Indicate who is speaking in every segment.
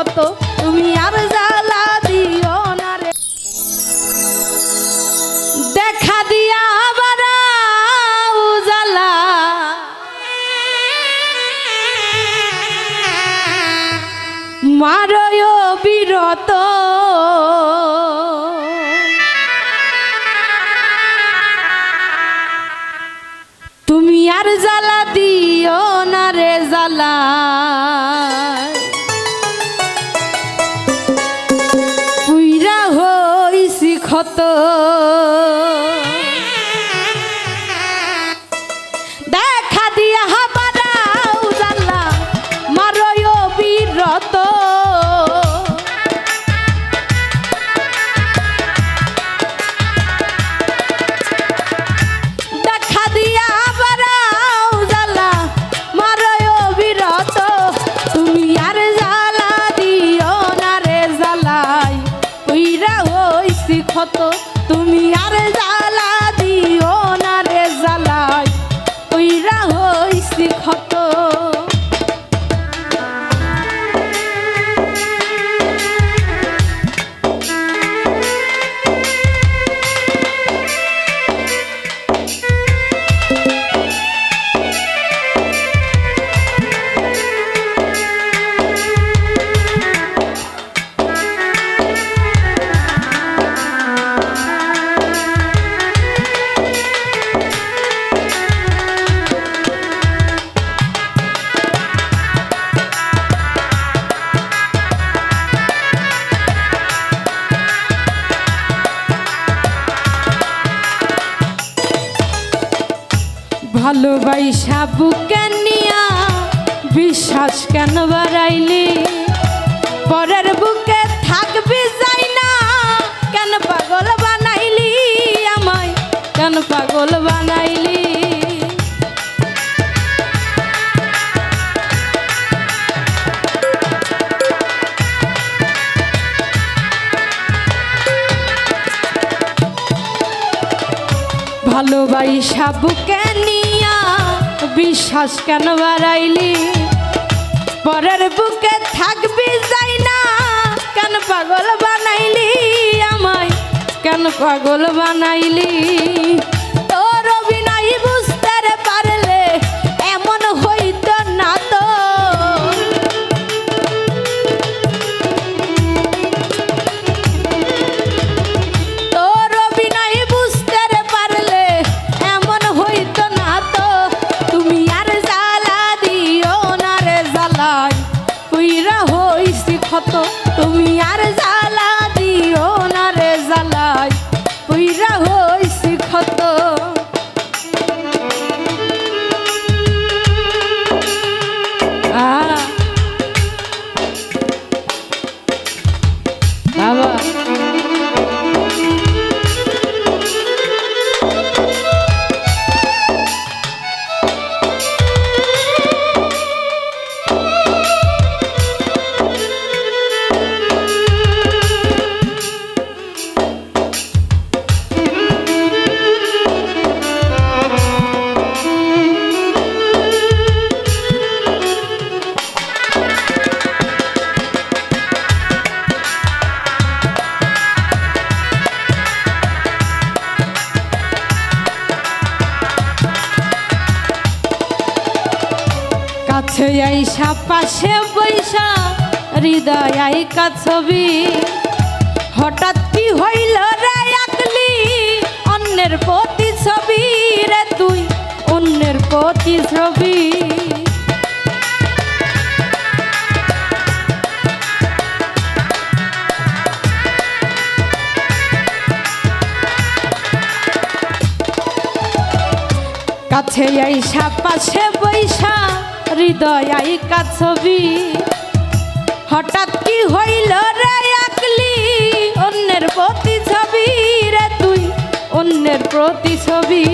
Speaker 1: ক্ষত তুমি আর জ্বালা দিও না রে। দেখা দিয়া আবার জ্বালা মারয় বিরত। তুমি আর জ্বালা দিও না রে জ্বালা। হইছি ভালোবাইসা বুকে নিয়া বিশ্বাস কেন বাড়াইলি? পরের বুকে থাকবি যাই না, কেন পাগল বানাইলি আমায়? কেন পাগল বানাইলি? ভালোবাইসা বুকে নিয়া বিশ্বাস কেন বাড়াইলি? পরের বুকে থাকবি যাই না। কেন পাগল বানাইলি আমায়? কেন পাগল বানাইলি? কাছে আইসা, পাশে বৈশা হৃদয় আইকা ছবি। হঠাৎ কি হইল রে আকলি, অন্যের প্রতি ছবি রে তুই, অন্যের প্রতি ছবি কাছে আইসা, পাশে বৈশা হৃদয় আইকা ছবি। হঠাৎ কি হইল রে আকলি? অন্যের প্রতি ছবি রে তুই, অন্যের প্রতি ছবি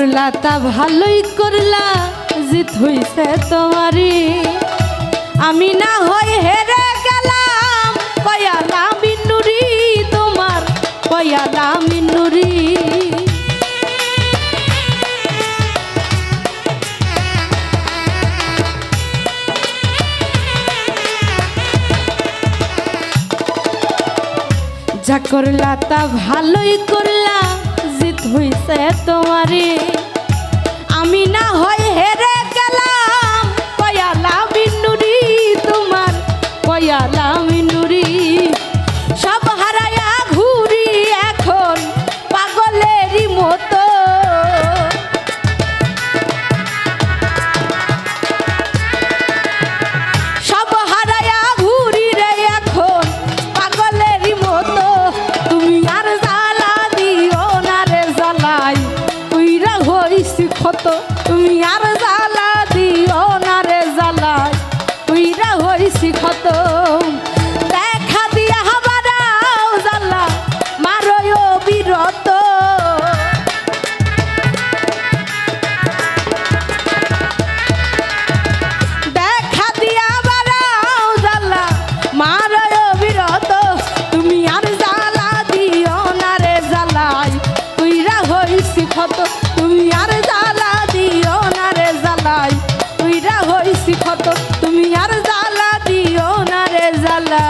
Speaker 1: করলা, তা ভালোই করলা, জিত হইছে তোমারি আমি না হয় হেরে গেলাম, কয়া না মিনুরি তোমার, কয়া না মিনুরি যা করলা, তা ভালোই করলা হইছে তোমারে আমি না হয় কত তুমি আর জ্বালা দিও না রে জ্বালা।